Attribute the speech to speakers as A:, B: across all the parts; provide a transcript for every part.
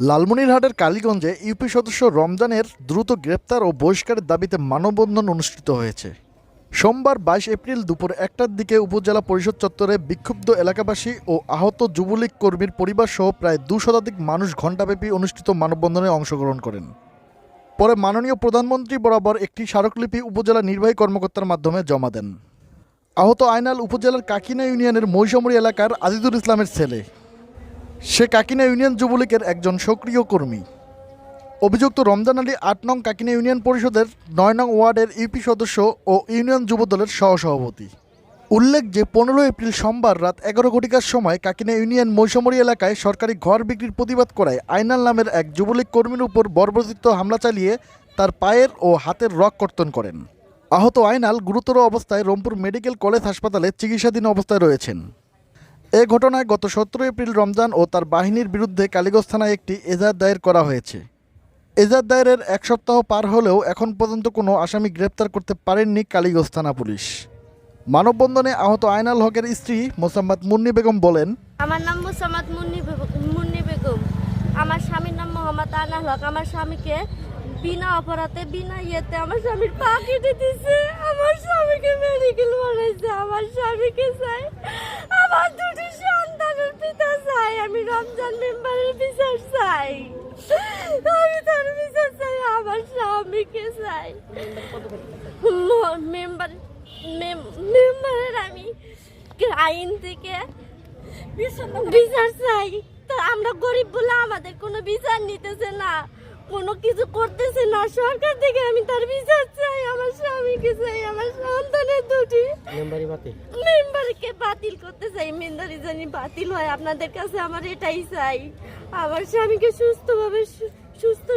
A: লালমনিরহাটের কালীগঞ্জে ইউপি সদস্য রমজানের দ্রুত গ্রেপ্তার ও বহিষ্কারের দাবিতে মানববন্ধন অনুষ্ঠিত হয়েছে। সোমবার বাইশ এপ্রিল দুপুর একটার দিকে উপজেলা পরিষদ চত্বরে বিক্ষুব্ধ এলাকাবাসী ও আহত যুবলীগ কর্মীর পরিবার সহ প্রায় দু শতাধিক মানুষ ঘণ্টাব্যাপী অনুষ্ঠিত মানববন্ধনে অংশগ্রহণ করেন। পরে মাননীয় প্রধানমন্ত্রী বরাবর একটি স্মারকলিপি উপজেলা নির্বাহী কর্মকর্তার মাধ্যমে জমা দেন। আহত আয়নাল উপজেলার কাকিনা ইউনিয়নের মহিষামুড়ি এলাকার আজিজুল ইসলামের ছেলে। সে কাকিনা ইউনিয়ন যুবলীগের একজন সক্রিয় কর্মী। অভিযুক্ত রমজান আলী আট নং কাকিনা ইউনিয়ন পরিষদের নয় নং ওয়ার্ডের ইউপি সদস্য ও ইউনিয়ন যুবদলের সহসভাপতি। উল্লেখ যে, পনেরো এপ্রিল সোমবার রাত এগারো ঘটিকার সময় কাকিনা ইউনিয়ন মৈশমরি এলাকায় সরকারি ঘর বিক্রির প্রতিবাদ করায় আইনাল নামের এক যুবলীগ কর্মীর উপর বর্বরচিত হামলা চালিয়ে তার পায়ের ও হাতের রক কর্তন করেন। আহত আইনাল গুরুতর অবস্থায় রংপুর মেডিকেল কলেজ হাসপাতালে চিকিৎসাধীন অবস্থায় রয়েছেন। এ ঘটনায় গত সতেরো এপ্রিল রমজান ও তার বাহিনীর বিরুদ্ধে কালীগঞ্জ থানায় একটি এজাহার দায়ের করা হয়েছে। এজাহার দায়েরের এক সপ্তাহ পার হলেও এখন পর্যন্ত কোনো আসামি গ্রেপ্তার করতে পারেননি কালীগঞ্জ থানা পুলিশ। মানববন্ধনে আহত আয়নাল হকের স্ত্রী মোসাম্মদ মুন্নি বেগম বলেন,
B: আমার নাম মুসাম্মদ মুন্নি বেগম। আমার স্বামীর নাম মোহাম্মদ আনাল হক। আমার স্বামীকে বিনা অপরাধে বিনা ইয়েতে আমার স্বামীর পা কেটে দিছে। আমার স্বামীকে মেডিকেল বানাইছে আমার স্বামীকে চাই। আমার দুটি সন্তানের পিতা চাই আমি রমজান মেম্বারের বিচার চাই। আমি তার বিচার চাই আমার স্বামীকে চাই। মেম্বার মেম- মেম্বারের আমি আইন থেকে বিচার চাই। তা আমরা গরিব বলে আমাদের কোনো বিচার নিতেছে না। কোনো কিছু করতেছে না। সরকার থেকে আমি তার বিচার চাই আমার স্বামীকে চাই আমার সন্তানের দুটি।
C: মেম্বারি বাতি
B: মেম্বারকে বাতিল করতে চাই। মেম্বারি জানি বাতিল হয় আপনাদের কাছে আমার এটাই চাই। আমার স্বামীকে সুস্থভাবে সুস্থ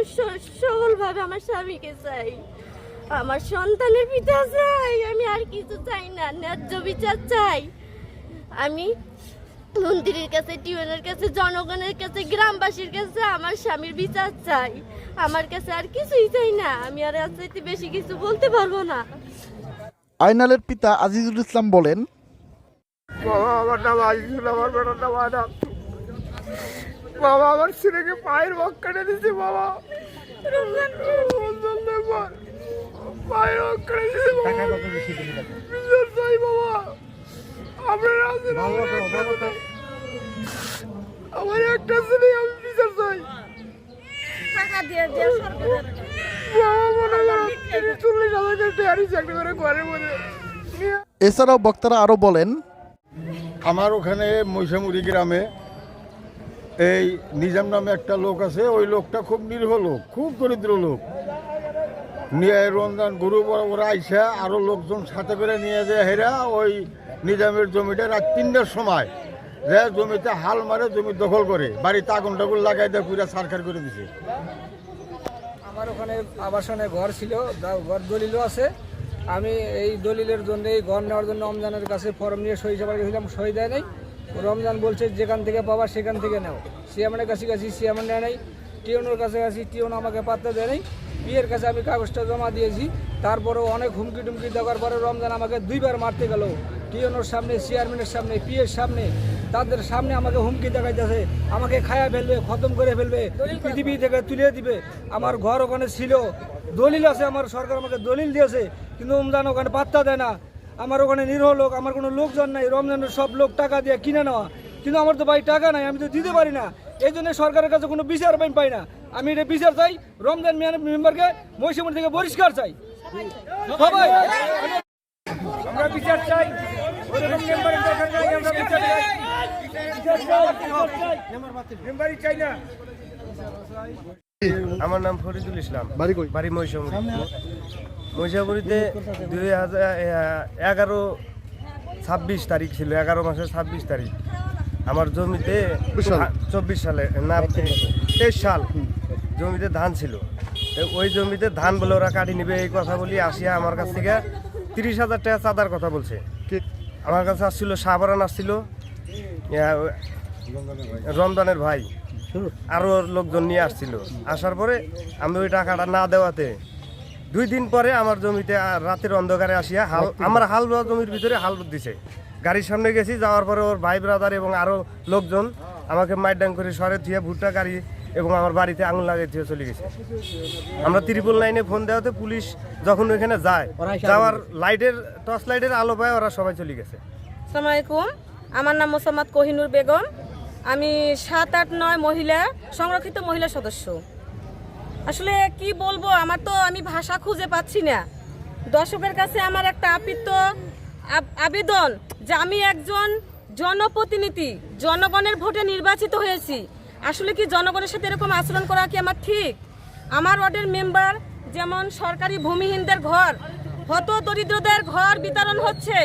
B: সবলভাবে আমার স্বামীকে চাই। আমার সন্তানের পিতা চাই আমি আর কিছু চাই না ন্যায্য বিচার চাই। আমি মন্ত্রীর কাছে টিউনের কাছে জনগণের কাছে গ্রামবাসীর কাছে আমার স্বামীর বিচার চাই। আমার কাছে আর কিছুই চাই না। আমি আর চাইতে বেশি কিছু বলতে পারব না।
A: আয়নালের পিতা আজিজুল ইসলাম বলেন
D: বাবা আমার নাম আজিজুল আমার বেটার নাম আনাম বাবা আমার ছেলেকে পায়ের বক কেটে দিছে বাবা। পায়ের বক কেটে দিছে বাবা। বিচার চাই বাবা। আমার একটা ছেলে। আমার একটা ছেলে আমি বিচার চাই। বাবা করো তিরিশ চল্লিশ হাজার করে চাকরি করে ঘরের মধ্যে।
A: এছাড়াও বক্তারা আরও বলেন
E: আমার ওখানে মৈশামুড়ি গ্রামে এই নিজাম নামে একটা লোক আছে ওই লোকটা খুব নিরীহ লোক খুব দরিদ্র লোক। নিয়ে রমজান গুরু বরাবর আইসা আরও লোকজন সাথে করে নিয়ে যায় হেরা ওই নিজামের জমিটা রাত তিনটার সময়। যে জমিতে হাল মারে, জমি দখল করে। বাড়িতে আগুন টাগুন লাগাই দেয়, পুরা সারখার করে দিছে।
F: আমার ওখানে আবাসনে ঘর ছিল ঘর দলিলও আছে। আমি এই দলিলের জন্য এই ঘর নেওয়ার জন্য রমজানের কাছে ফর্ম নিয়ে সই জমা গেছিলাম সই দেয় নাই। রমজান বলছে, যেখান থেকে পাবা সেখান থেকে নাও। সিয়ামানের কাছে গেছি সিয়ামান নেয় নাই। টিউনের কাছে গেছি টিউন আমাকে পাত্তা দেয় নাই। বিয়ের কাছে আমি কাগজটা জমা দিয়েছি। তারপরেও অনেক হুমকি টুমকি দেওয়ার পরে রমজান আমাকে দুইবার মারতে গেল। টিউনের সামনে চেয়ারম্যানের সামনে পিএর সামনে তাদের সামনে আমাকে হুমকি দেখাইতেছে। আমাকে খায়া ফেলবে খতম করে ফেলবে পৃথিবী থেকে তুলে দিবে। আমার ঘর ওখানে ছিল। দলিল আছে আমার সরকার আমাকে দলিল দিয়েছে কিন্তু রমজান ওখানে পাত্তা দেয় না। আমার ওখানে নিরহ লোক আমার কোনো লোকজন নাই। রমজানের সব লোক টাকা দিয়ে কিনে নেওয়া। কিন্তু আমার তো ভাই টাকা নাই আমি তো দিতে পারি না। এই জন্য সরকারের কাছে কোনো বিচার আমি পাই না। আমি এটা বিচার চাই রমজান মেম্বারকে মহিষমুর থেকে বহিষ্কার চাই। সবাই! আমরা বিচার চাই। আমরা
C: নাম ফরিদুল ইসলাম।
A: বাড়ি
C: মহিষামুড়ি। মহিষামুড়িতে দুই হাজার এগারো ছাব্বিশ তারিখ ছিল এগারো মাসের ছাব্বিশ তারিখ। আমার জমিতে? চব্বিশ সালে। না তেইশ সাল জমিতে ধান ছিল। ওই জমিতে ধান বলে ওরা কাটি নিবে এই কথা বলি আসিয়া আমার কাছ থেকে তিরিশ হাজার টাকা চাঁদার কথা বলছে। আমার কাছে আসছিল সাহাবারান আসছিল। রমজানের ভাই। আরও লোকজন নিয়ে আসছিল। আসার পরে আমি ওই টাকাটা না দেওয়াতে দুই দিন পরে আমার জমিতে আর রাতের অন্ধকারে আসিয়া হাল আমার হাল জমির ভিতরে হাল দিছে। গাড়ির সামনে গেছি যাওয়ার পরে ওর ভাই ব্রাদার এবং আরও লোকজন আমাকে মাইডাং করে সরে দিয়ে ভুট্টা গাড়ি এবং আমার বাড়িতে আঙুল লাগিয়ে দিয়ে চলে গেছে। আমরা ত্রিপল লাইনে ফোন দেওয়াতে পুলিশ যখন ওইখানে যায় যাওয়ার লাইটের টর্চ লাইটের আলো পায় ওরা সবাই চলে গেছে।
G: আসসালামাইকুম আমার নাম মোসাম্মদ কোহিনুর বেগম। আমি সাত আট নয় মহিলা সংরক্ষিত মহিলা সদস্য। আসলে কি বলব আমার তো আমি ভাষা খুঁজে পাচ্ছি না। দর্শকের কাছে আমার একটা আপিত্ত আব- আবেদন যে আমি একজন জনপ্রতিনিধি জনগণের ভোটে নির্বাচিত হয়েছি। আসলে কি জনগণের সাথে এরকম আচরণ করা কি আমার ঠিক? আমার ওয়ার্ডের মেম্বার যেমন সরকারি ভূমিহীনদের ঘর, হত দরিদ্রদের ঘর বিতরণ হচ্ছে।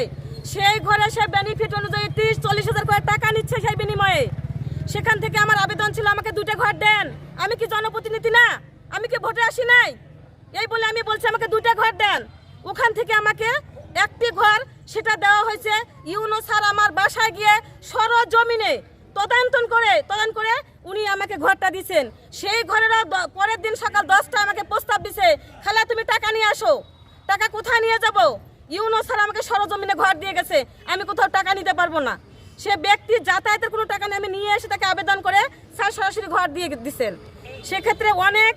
G: সেই ঘরে সে বেনিফিট অনুযায়ী তিরিশ, চল্লিশ হাজার করে টাকা নিচ্ছে সেই বিনিময়ে। সেখান থেকে আমার আবেদন ছিল, আমাকে দুটো ঘর দেন। আমি কি জনপ্রতিনিধি না? আমি কি ভোটে আসি নাই? এই বলে আমি বলছি, আমাকে দুটো ঘর দেন। ওখান থেকে আমাকে একটি ঘর, সেটা দেওয়া হয়েছে। ইউনো স্যার আমার বাসায় গিয়ে সরজমিনে তদান্তন করে তদন্ত করে উনি আমাকে ঘরটা দিছেন। সেই ঘরেরও পরের দিন সকাল দশটা আমাকে প্রস্তাব দিছে, খালা, তুমি টাকা নিয়ে আসো। টাকা কোথায় নিয়ে যাব? ইউনো স্যার আমাকে সরজমিনে ঘর দিয়ে গেছে, আমি কোথাও টাকা নিতে পারব না। সে ব্যক্তি যাতায়াতের কোনো টাকা নিয়ে আমি নিয়ে এসে তাকে আবেদন করে স্যার সরাসরি ঘর দিয়ে দিছেন। সেক্ষেত্রে অনেক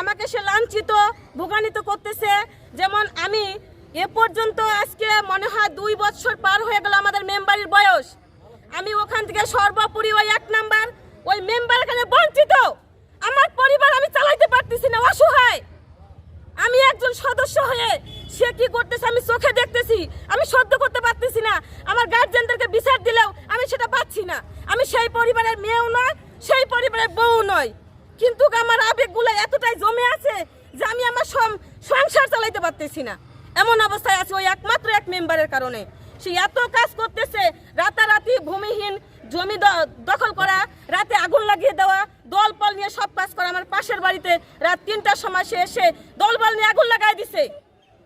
G: আমাকে সে লাঞ্ছিত, ভোগান্বিত করতেছে। যেমন আমি এ পর্যন্ত আজকে মনে হয় দুই বছর পার হয়ে গেল আমাদের মেম্বারের বয়স। আমি ওখান থেকে সর্বোপরি ওই এক নাম্বার, ওই মেম্বার এখানে বঞ্চিত। আমার পরিবার আমি চালাইতে পারতেছি না, অসহায়। আমি একজন সদস্য হয়ে সে কি করতেছে আমি চোখে দেখতেছি, আমি সহ্য করতে পারতেছি না। আমার গার্জেনদেরকে বিচার দিলেও আমি সেটা পাচ্ছি না। আমি সেই পরিবারের মেয়েও নয়, সেই পরিবারের বউ নয়। কিন্তু আমার আবেগগুলো এতটাই জমে আছে যে আমি আমার সংসার চালাইতে পারতেছি না। এমন অবস্থায় আছে ওই একমাত্র এক মেম্বারের কারণে। সে এত কাজ করতেছে, রাতারাতি ভূমিহীন জমি দখল করা, রাতে আগুন লাগিয়ে দেওয়া, দলবল নিয়ে সব কাজ করা। আমার পাশের বাড়িতে রাত তিনটার সময় সে এসে দলবল নিয়ে আগুন লাগাই দিছে।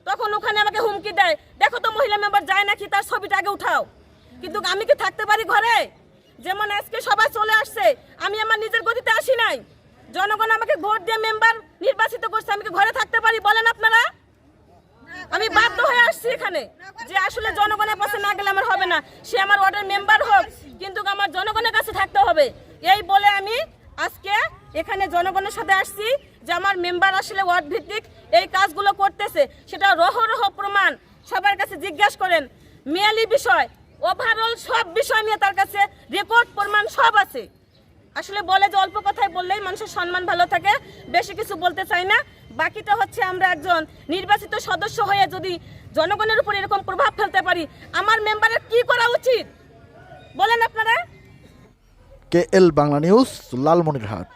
G: তখন ওখানে আমাকে হুমকি দেয়, দেখো তো মহিলা মেম্বার যায় নাকি, তার ছবিটা আগে উঠাও। কিন্তু আমি কি থাকতে পারি ঘরে? যেমন আজকে সবাই চলে আসছে, আমি আমার নিজের গতিতে আসি নাই। জনগণ আমাকে ভোট দিয়ে মেম্বার নির্বাচিত করছে, আমি কি ঘরে থাকতে পারি বলেন আপনারা? আমি বাধ্য হয়ে আসছি এখানে যে আসলে জনগণের পাশে না গেলে আমার হবে না। সে আমার ওয়ার্ডের মেম্বার হোক, কিন্তু আমার জনগণের কাছে থাকতে হবে। এই বলে আমি আজকে এখানে জনগণের সাথে আসছি যে আমার মেম্বার আসলে ওয়ার্ড ভিত্তিক এই কাজগুলো করতেছে। সেটা রহ রহ প্রমাণ। সবার কাছে জিজ্ঞাসা করেন, মেয়ালি বিষয় ওভারঅল সব বিষয় নিয়ে তার কাছে রেকর্ড প্রমাণ সব আছে। আসলে বলে যে অল্প কথাই বললেই মানুষের সম্মান ভালো থাকে, বেশি কিছু বলতে চাই না। বাকিটা হচ্ছে আমরা একজন নির্বাচিত সদস্য হয়ে যদি জনগণের উপর এরকম প্রভাব ফেলতে পারি, আমার মেম্বারের কি করা উচিত? বলেন আপনারা।
A: K L Bangla news, Lalmonirhat.